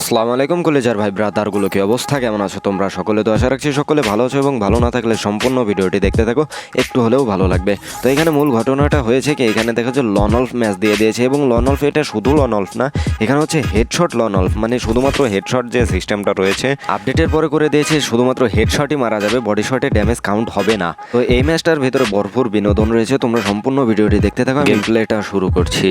আসসালামু আলাইকুম কলেজার ভাই, ব্রাদারগুলো কি অবস্থা? কেমন আছো তোমরা? সকলে তো আশা রাখছি সকলে ভালো আছো এবং ভালো না থাকলে সম্পূর্ণ ভিডিওটি দেখতে থাকো, একটু হলেও ভালো লাগবে। তো এখানে মূল ঘটনাটা হয়েছে কি, এখানে দেখা যাচ্ছে লনলফ ম্যাচ দিয়ে দিয়েছে এবং লনলফ এটা শুধু লনলফ না, এখানে হচ্ছে হেডশট লনলফ মানে শুধুমাত্র হেডশট যে সিস্টেমটা রয়েছে আপডেটের পরে করে দিয়েছে, শুধুমাত্র হেডশটই মারা যাবে বডি শটে ড্যামেজ কাউন্ট হবে না। তো এই ম্যাচটার ভেতরে ভরপুর বিনোদন রয়েছে, তোমরা সম্পূর্ণ ভিডিওটি দেখতে থাকো গেম প্লেটা শুরু করছি।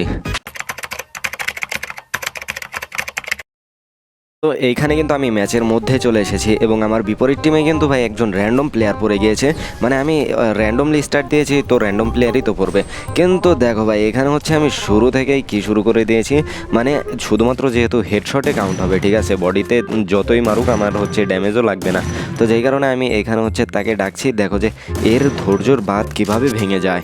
তো এইখানে কিন্তু আমি ম্যাচের মধ্যে চলে এসেছি এবং আমার বিপরীত টিমে কিন্তু ভাই একজন র্যান্ডম প্লেয়ার পড়ে গিয়েছে। মানে আমি র্যান্ডমলি স্টার্ট দিয়েছি, তো র্যান্ডম প্লেয়ারই তো পড়বে। কিন্তু দেখো ভাই, এখানে হচ্ছে আমি শুরু থেকেই কি শুরু করে দিয়েছি। মানে শুধুমাত্র যেহেতু হেডশটে কাউন্ট হবে, ঠিক আছে? বডিতে যতই মারুক, আমার হচ্ছে ড্যামেজও লাগবে না। তো যেই কারণে আমি এখানে হচ্ছে তাকে ডাকছি, দেখো যে এর ধৈর্যর বাদ কীভাবে ভেঙে যায়।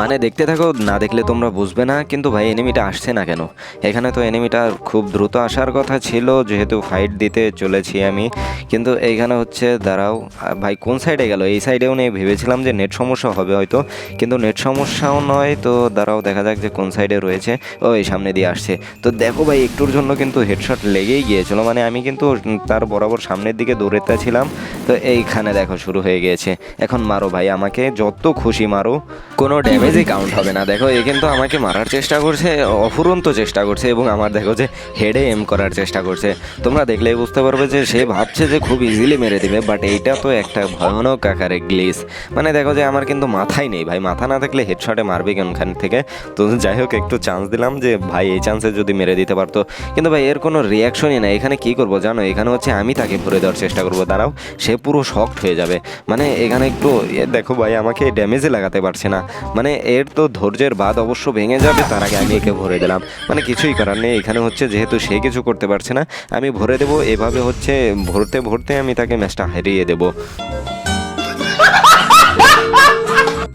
মানে দেখতে থাকো, না দেখলে তোমরা বুঝবে না, কিন্তু ভাই এনিমিটা আসছে না কেন? এখানে তো এনিমিটা খুব দ্রুত আসার কথা ছিল, যেহেতু ফাইট দিতে চলেছি আমি। কিন্তু এইখানে হচ্ছে, দাঁড়াও ভাই, কোন সাইডে গেল? এই সাইডেও নেই ভেবেছিলাম যে নেট সমস্যা হবে হয়তো, কিন্তু নেট সমস্যাও নয়, তো দাঁড়াও, দেখা যাক যে কোন সাইডে রয়েছে। ও এই সামনে দিয়ে আসছে। তো দেখো ভাই, একটুর জন্য কিন্তু হেডশট লেগেই গিয়েছিল মানে আমি কিন্তু তার বরাবর সামনের দিকে দৌড়েতে ছিলাম। তো এইখানে দেখো, শুরু হয়ে গিয়েছে। এখন মারো ভাই আমাকে, যত খুশি মারো। কোনো ড্যামেজই কাউন্ট হবে না। দেখো, এ কিন্তু আমাকে মারার চেষ্টা করছে, অফুরন্ত চেষ্টা করছে এবং আমার দেখো যে হেডে এম করার চেষ্টা করছে। তোমরা দেখলেই বুঝতে পারবে যে সে ভাবছে যে খুব ইজিলি মেরে দিবে বাট এইটা তো একটা ভয়ানক আকারে গ্লিস মানে দেখো যে আমার কিন্তু মাথাই নেই ভাই, মাথা না থাকলে হেডশটে মারবে কোনখান থেকে? তো যাই হোক, একটু চান্স দিলাম যে ভাই এই চান্সে যদি মেরে দিতে পারতো। কিন্তু ভাই, এর কোনো রিয়াকশনই নাই। এখানে কি করব জানো? এখানে হচ্ছে আমি তাকে ভরে দেওয়ার চেষ্টা করব। দাঁড়াও, সে পুরো শকড হয়ে যাবে। মানে এখানে একটু দেখো ভাই, আমাকে ড্যামেজে লাগাতে পারছে না। মানে এর তো ধৈর্যের বাদ অবশ্য ভেঙে যাবে, তার আগে আমি একে ভরে দিলাম। মানে কিছুই করার নেই, এখানে হচ্ছে যেহেতু সে কিছু করতে পারছে না, আমি ভরে দেবো, এভাবে হচ্ছে ভরতে ভরতে আমি তাকে ম্যাচটা হারিয়ে দেবো।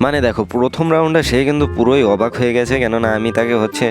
মানে দেখো, প্রথম রাউন্ডে সে কিন্তু পুরোই অবাক হয়ে গেছে, কেননা আমি তাকে হচ্ছে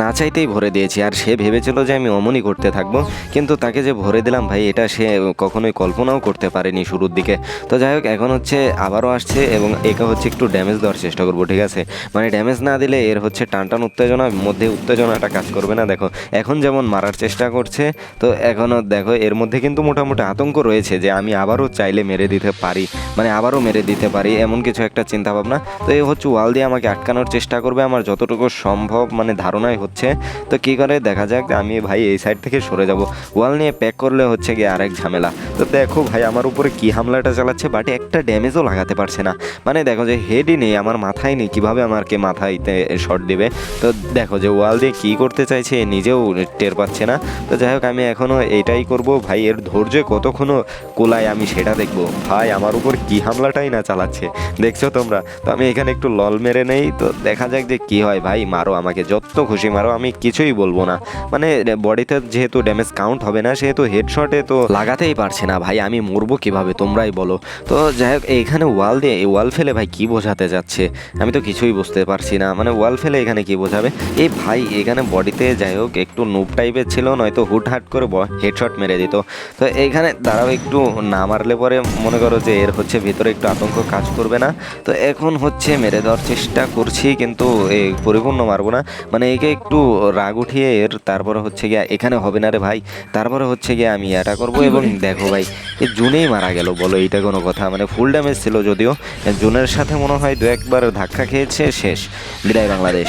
না চাইতেই ভরে দিয়েছি। আর সে ভেবেছিল যে আমি অমনই করতে থাকব, কিন্তু তাকে যে ভরে দিলাম ভাই, এটা সে কখনোই কল্পনাও করতে পারেনি শুরুর দিকে। তো যাই হোক, এখন হচ্ছে আবারও আসছে এবং একে হচ্ছে একটু ড্যামেজ দেওয়ার চেষ্টা করব, ঠিক আছে? মানে ড্যামেজ না দিলে এর হচ্ছে টান টান উত্তেজনা মধ্যে উত্তেজনাটা কাজ করবে না। দেখো, এখন যেমন মারার চেষ্টা করছে, তো এখনও দেখো, এর মধ্যে কিন্তু মোটামুটি আতঙ্ক রয়েছে যে আমি আবারও চাইলে মেরে দিতে পারি মানে আবারও মেরে দিতে পারি, এমন কিছু একটা চিন্তা ভাবনা তো এই হচ্ছে ওয়াল দিয়ে আমাকে আটকানোর চেষ্টা করবে, আমার যতটুকু সম্ভব মানে ধারণাই হচ্ছে। তো কী করে? দেখা যাক, আমি ভাই এই সাইড থেকে সরে যাব। ওয়াল নিয়ে প্যাক করলে হচ্ছে গিয়ে আরেক ঝামেলা। তো দেখো ভাই, আমার উপরে কি হামলাটা চালাচ্ছে বাট একটা ড্যামেজও লাগাতে পারছে না। মানে দেখো যে হেডই নেই, আমার মাথায় নেই, কীভাবে আমাকে মাথায়তে শট দেবে? তো দেখো যে ওয়াল দিয়ে কী করতে চাইছে নিজেও টের পাচ্ছে না। তো যাই হোক, আমি এখনও এটাই করব। ভাই, এর ধৈর্য কতক্ষণও কোলায় আমি সেটা দেখব। ভাই, আমার উপর কি হামলাটাই না চালাচ্ছে, দেখছ তোমরা? তো আমি এখানে একটু লল মেরে নেই, তো দেখা যাক যে কি হয়। ভাই, মারো আমাকে, যত খুশি মারো, আমি কিছুই বলব না। মানে বডিতে যেহেতু ড্যামেজ কাউন্ট হবে না, সেহেতু হেডশটে তো লাগাতেই পারছে না। ভাই, আমি মরবো কীভাবে, তোমরাই বলো। তো যাই হোক, এইখানে ওয়াল দিয়ে, এই ওয়াল ফেলে ভাই কি বোঝাতে যাচ্ছে? আমি তো কিছুই বুঝতে পারছি না। মানে ওয়াল ফেলে এখানে কি বোঝাবে? এই ভাই, এখানে বডিতে যাই হোক, একটু নুপ টাইপের ছিল, নয়তো হুটহাট করে হেডশট মেরে দিত। তো এইখানে দাঁড়াও, একটু না মারলে পরে মনে করো যে এর হচ্ছে, ভিতরে একটু আতঙ্ক কাজ করবে না। তো এখন হচ্ছে মেরে দেওয়ার চেষ্টা করছি কিন্তু এই পরিপূর্ণ মারবো না। মানে একে একটু রাগ উঠিয়ে এর তারপরে হচ্ছে গিয়ে এখানে হবে না রে ভাই তারপরে হচ্ছে গিয়ে আমি এটা করব এবং দেখো ভাই এই জুনেই মারা গেল বলো এইটা কোনো কথা। মানে ফুল ড্যামেজ ছিল যদিও জুনের সাথে মনে হয় দু একবার ধাক্কা খেয়েছে শেষ। বিদায় বাংলাদেশ।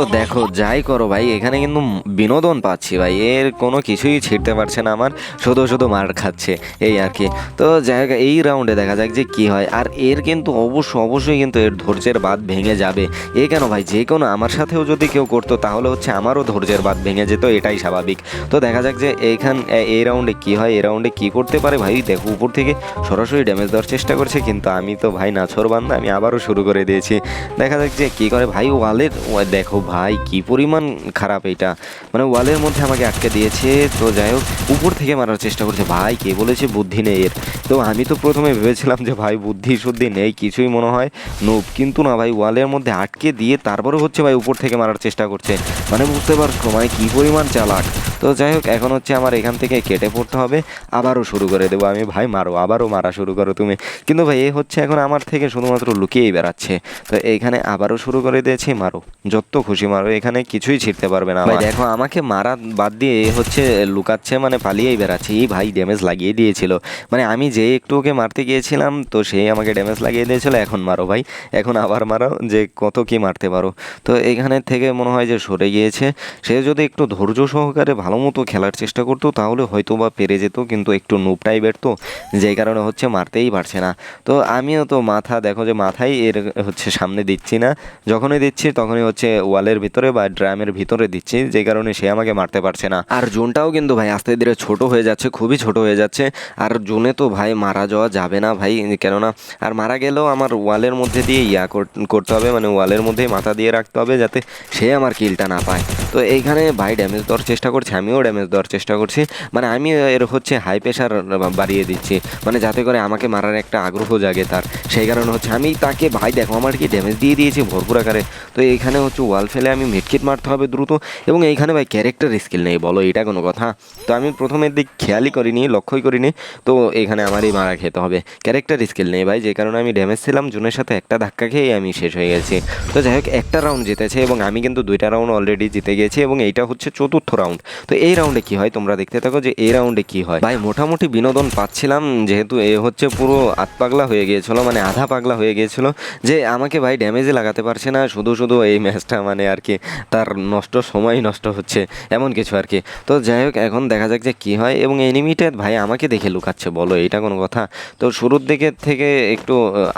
তো দেখো, যাই করো ভাই, এখানে কিন্তু বিনোদন পাচ্ছি ভাই, এর কোনো কিছুই ছিঁড়তে পারছে না আমার, শুধু শুধু মার খাচ্ছে, এই আর কি। তো যাই এই রাউন্ডে দেখা যাক যে কি হয়, আর এর কিন্তু অবশ্য, অবশ্যই কিন্তু এর ধৈর্যের বাদ ভেঙে যাবে। এ কেন ভাই, যে কোনো আমার সাথেও যদি কেউ করতো, তাহলে হচ্ছে আমারও ধৈর্যের বাদ ভেঙে যেত, এটাই স্বাভাবিক। তো দেখা যাক যে এইখান এই রাউন্ডে কি হয় এই রাউন্ডে কি করতে পারে ভাই, দেখো, উপর থেকে সরাসরি ড্যামেজ দেওয়ার চেষ্টা করছে, কিন্তু আমি তো ভাই নাছর বান্ধা আমি আবারও শুরু করে দিয়েছি। দেখা যাক যে কী করে, ভাই ওয়ালের দেখো ভাই, কি পরিমাণ খারাপ এটা। মানে ওয়ালের মধ্যে আমাকে আটকে দিয়েছে, তো যাই হোক, উপর থেকে মারার চেষ্টা করছে। ভাই, কে বলেছে বুদ্ধি নেই এর? তো আমি তো প্রথমে ভেবেছিলাম যে, ভাই, বুদ্ধি শুদ্ধি নেই, কিছুই মনে হয় নোপ কিন্তু না ভাই ওয়ালের মধ্যে আটকে দিয়ে তারপরে হচ্ছে ভাই, উপর থেকে মারার চেষ্টা করছে। মানে বুঝতে পারছ মানে কী পরিমাণ চালাক। তো যাই হোক এখন হচ্ছে আমার এখান থেকে কেটে পড়তে হবে। আবারও শুরু করে দেবো আমি। ভাই মারো আবারও মারা শুরু করো তুমি। কিন্তু ভাই এ হচ্ছে এখন আমার থেকে শুধুমাত্র লুকিয়েই বেড়াচ্ছে। তো এইখানে আবারও শুরু করে দিয়েছি মারো। যত খুশি মারো এখানে কিছুই ছিঁড়তে পারবে না ভাই দেখো আমাকে মারা বাদ দিয়ে এ হচ্ছে লুকাচ্ছে মানে পালিয়েই বেড়াচ্ছে। এই ভাই ড্যামেজ লাগিয়ে দিয়েছিল। মানে আমি যে একটু ওকে মারতে গিয়েছিলাম তো সেই আমাকে ড্যামেজ লাগিয়ে দিয়েছিল এখন মারো ভাই। এখন আবার মারো যে কত কি মারতে পারো। তো এখানে থেকে মনে হয় যে সরে গিয়েছে। সে যদি একটু ধৈর্য সহকারে ভালো মতো খেলার চেষ্টা করতো, তাহলে হয়তো বা পেরে যেত, কিন্তু একটু নুপ টাইপের তো যেই কারণে হচ্ছে মারতেই পারছে না। তো আমিও তো মাথা, দেখো যে মাথাই এর হচ্ছে সামনে দিচ্ছি না। যখনই দিচ্ছি, তখনই হচ্ছে ওয়ালের ভিতরে বা ড্রামের ভিতরে দিচ্ছি যে কারণে সে আমাকে মারতে পারছে না। আর জোনটাও কিন্তু ভাই আস্তে ধীরে ছোট হয়ে যাচ্ছে, খুবই ছোট হয়ে যাচ্ছে। আর জোনে তো ভাই মারা যাওয়া যাবে না ভাই, কেননা আর মারা গেলেও আমার ওয়ালের মধ্যে দিয়ে ইয়া কর- করতে হবে মানে ওয়ালের মধ্যেই মাথা দিয়ে রাখতে হবে, যাতে সে আমার কিলটা না পায়। তো এইখানে ভাই ড্যামেজ দেওয়ার চেষ্টা করছি আমিও ড্যামেজ দেওয়ার চেষ্টা করছি। মানে আমি এর হচ্ছে হাই প্রেশার বাড়িয়ে দিচ্ছি। মানে যাতে করে আমাকে মারার একটা আগ্রহ জাগে তার। সেই কারণে হচ্ছে আমি তাকে, ভাই দেখো, আমার কি ড্যামেজ দিয়ে দিয়েছি ভরপুর আকারে। তো এইখানে হচ্ছে ওয়াল ফেলে আমি মিটকিট মারতে হবে দ্রুত। এবং এইখানে ভাই ক্যারেক্টার স্কিল নেই, বলো, এটা কোনো কথা? তো আমি প্রথমের দিক খেয়ালই করিনি, লক্ষ্যই করিনি। তো এখানে আমারই মারা খেতে হবে। ক্যারেক্টার স্কিল নেই ভাই, যে কারণে আমি ড্যামেজ ছিলাম, জুনের সাথে একটা ধাক্কা খেয়ে আমি শেষ হয়ে গেছি। তো যাই হোক, একটা রাউন্ড জিতেছে এবং আমি কিন্তু দুইটা রাউন্ড অলরেডি জিতে গেছি এবং এইটা হচ্ছে চতুর্থ রাউন্ড তো এই রাউন্ডে কি হয়? তোমরা দেখতে থাকো যে এই রাউন্ডে কি হয়। ভাই, মোটামুটি বিনোদন পাচ্ছিলাম, যেহেতু এ হচ্ছে পুরো আত পাগলা হয়ে গিয়েছিল মানে আধা পাগলা হয়ে গিয়েছিল, যে আমাকে ভাই ড্যামেজে লাগাতে পারছে না, শুধু শুধু এই ম্যাচটা মানে আর কি তার নষ্ট সময় নষ্ট হচ্ছে, এমন কিছু আর কি। তো যাই হোক, এখন দেখা যাক যে কী হয়, এবং এনিমিটা ভাই আমাকে দেখে লুকাচ্ছে, বলো এটা কোনো কথা? তো শুরুর দিকে থেকে একটু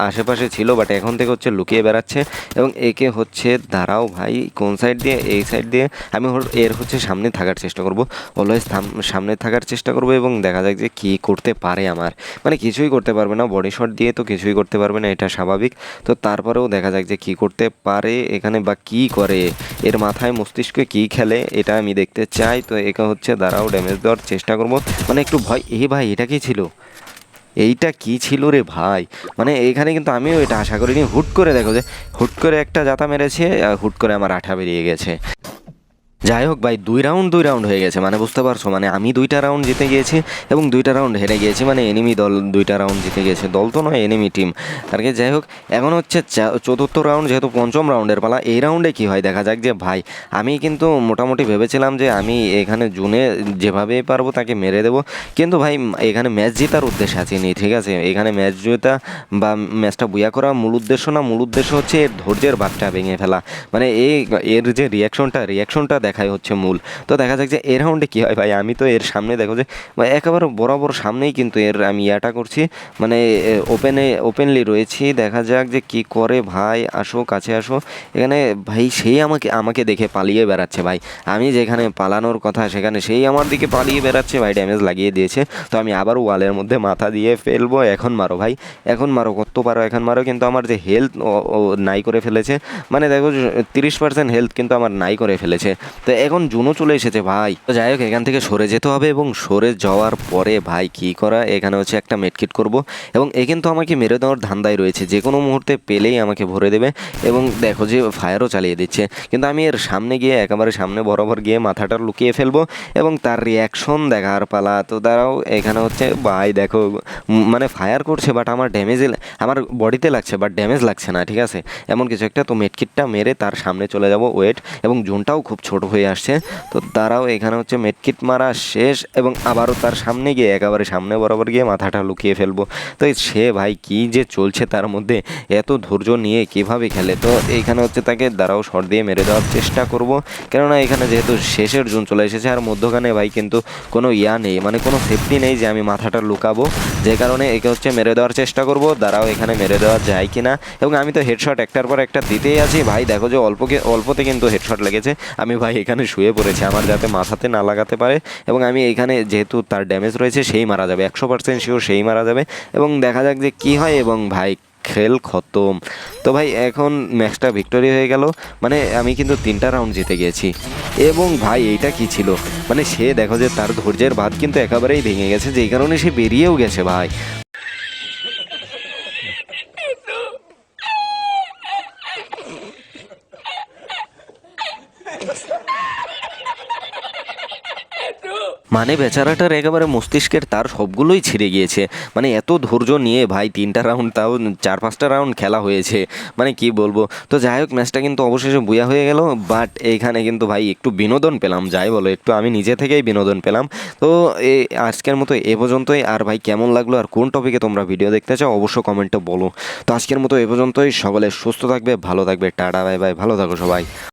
আশেপাশে ছিল বাট এখন থেকে হচ্ছে লুকিয়ে বেড়াচ্ছে, এবং একে হচ্ছে, দাঁড়াও ভাই, কোন সাইড দিয়ে? এই সাইড দিয়ে। আমি এর হচ্ছে সামনে থাকার চেষ্টা করব। অলওয়েজ সামনে থাকার চেষ্টা করব এবং দেখা যাক যে কী করতে পারে আমার। মানে কিছুই করতে পারবে না বডি শট দিয়ে তো কিছুই করতে পারবে না, এটা স্বাভাবিক। তো তারপরেও দেখা যাক যে কী করতে পারে, এখানে বা কী করে, এর মাথায় মস্তিষ্কে কী খেলে, এটা আমি দেখতে চাই। তো একে হচ্ছে, দাঁড়াও ড্যামেজ দেওয়ার চেষ্টা করব। মানে একটু ভয়, এ ভাই, এটা কি ছিল? এইটা কি ছিল রে ভাই? মানে এখানে কিন্তু আমিও এটা আশা করিনি। হুট করে দেখো যে, হুট করে একটা জাতা মেরেছে হুট করে আমার আঠা বেরিয়ে গেছে। যাই হোক ভাই, দুই রাউন্ড দুই রাউন্ড হয়ে গেছে মানে বুঝতে পারছ? মানে আমি দুইটা রাউন্ড জিতে গিয়েছি এবং দুইটা রাউন্ড হেরে গিয়েছি মানে এনিমি দল দুইটা রাউন্ড জিতে গিয়েছে। দল তো নয় এনিমি টিম আর কি, যাই হোক, এখন হচ্ছে চতুর্থ রাউন্ড যেহেতু পঞ্চম রাউন্ডের পালা, এই রাউন্ডে কি হয়? দেখা যাক যে ভাই, আমি কিন্তু মোটামুটি ভেবেছিলাম যে আমি এখানে জুনে যেভাবে পারব তাকে মেরে দেবো। কিন্তু ভাই, এখানে ম্যাচ জেতার উদ্দেশ্য আছেনি ঠিক আছে? এখানে ম্যাচ জেতা বা ম্যাচটা বুয়া করা মূল উদ্দেশ্য না, মূল উদ্দেশ্য হচ্ছে এর ধৈর্যের বাঘটা ভেঙে ফেলা। মানে এই, এর যে রিয়াকশনটা রিয়াকশনটা দেখাই হচ্ছে মূল। তো দেখা যাক যে এর রাউন্ডে কী হয় ভাই। আমি তো এর সামনে দেখো যে মানে একেবারে বরাবর সামনেই কিন্তু এর আমি ইয়াটা করছি। মানে ওপেনে ওপেনলি রয়েছি। দেখা যাক যে কি করে ভাই, আসো, কাছে আসো। এখানে ভাই সেই আমাকে আমাকে দেখে পালিয়ে বেড়াচ্ছে ভাই। আমি যেখানে পালানোর কথা, সেখানে সেই আমার দিকে পালিয়ে বেড়াচ্ছে ভাই ড্যামেজ লাগিয়ে দিয়েছে। তো আমি আবার ওয়ালের মধ্যে মাথা দিয়ে ফেলব। এখন মারো ভাই। এখন মারো, কত পারো এখন মারো। কিন্তু আমার যে হেলথ নাই করে ফেলেছে। মানে দেখো তিরিশ পার্সেন্ট হেলথ কিন্তু আমার নাই করে ফেলেছে। তো এখন জুনও চলে এসেছে ভাই। তো যাই হোক, এখান থেকে সরে যেতে হবে এবং সরে যাওয়ার পরে ভাই কি করা, এখানে হচ্ছে একটা মেটকিট করব এবং এ কিন্তু আমাকে মেরে দেওয়ার ধান্দায় রয়েছে। যে কোনো মুহূর্তে পেলেই আমাকে ভরে দেবে এবং দেখো যে ফায়ারও চালিয়ে দিচ্ছে। কিন্তু আমি এর সামনে গিয়ে, একেবারে সামনে বরাবর গিয়ে মাথাটা লুকিয়ে ফেলব এবং তার রিয়াকশন দেখার পালা। তো তারাও এখানে হচ্ছে, ভাই দেখো মানে ফায়ার করছে বাট আমার ড্যামেজে আমার বডিতে লাগছে বাট ড্যামেজ লাগছে না, ঠিক আছে? এমন কিছু একটা, তো মেটকিটটা মেরে তার সামনে চলে যাব ওয়েট এবং জোনটাও খুব ছোট হয়ে আসছে। তো তারাও এখানে হচ্ছে মেটকিট মারা শেষ এবং আবারও তার সামনে গিয়ে একেবারে সামনে বরাবর গিয়ে মাথাটা লুকিয়ে ফেলব। তো সে ভাই কি যে চলছে তার মধ্যে, এত ধৈর্য নিয়ে কীভাবে খেলে? তো এইখানে হচ্ছে তাকে দাঁড়াও, শট দিয়ে মেরে দেওয়ার চেষ্টা করব। কেননা এখানে যেহেতু শেষের জুন চলে এসেছে আর মধ্যখানে ভাই কিন্তু কোনো ইয়া নেই মানে কোনো সেফটি নেই যে আমি মাথাটা লুকাবো। যে কারণে একে হচ্ছে মেরে দেওয়ার চেষ্টা করব। দাঁড়াও, এখানে মেরে দেওয়া যায় কি না এবং আমি তো হেডশট একটার পর একটা দিতেই আছি। ভাই দেখো যে অল্পকে, অল্পতে কিন্তু হেডশট লেগেছে। আমি ভাই এখানে শুয়ে পড়েছে। আমার যাতে মাথাতে না লাগাতে পারে এবং আমি এখানে যেহেতু তার ড্যামেজ রয়েছে, সেই মারা যাবে। একশো পার্সেন্ট শিওর সেই মারা যাবে। এবং দেখা যাক যে কী হয় এবং ভাই, খেল খতম। তো ভাই, এখন ম্যাচটা ভিক্টোরি হয়ে গেল। মানে আমি কিন্তু তিনটা রাউন্ড জিতে গিয়েছি এবং ভাই, এইটা কি ছিল? মানে সে দেখো যে তার ধৈর্যের ভাত কিন্তু একেবারেই ভেঙে গেছে, যেই কারণে সে বেরিয়েও গেছে ভাই। মানে বেচারাটার একেবারে মস্তিষ্কের তার সবগুলোই ছিঁড়ে গিয়েছে। মানে এত ধৈর্য নিয়ে ভাই তিনটা রাউন্ড তাও চার, পাঁচটা রাউন্ড খেলা হয়েছে। মানে কি বলব? তো যাই হোক ম্যাচটা কিন্তু অবশেষে বুয়া হয়ে গেল। বাট এইখানে কিন্তু ভাই একটু বিনোদন পেলাম, যাই বলো, একটু আমি নিজে থেকেই বিনোদন পেলাম। তো আজকের মতো এ পর্যন্তই। আর ভাই কেমন লাগল? আর কোন টপিকে তোমরা ভিডিও দেখতে চাও? অবশ্য কমেন্টে বলো। তো আজকের মতো এ পর্যন্তই। সকলে সুস্থ থাকবে, ভালো থাকবে। টাটা বাই বাই ভালো থাকো সবাই।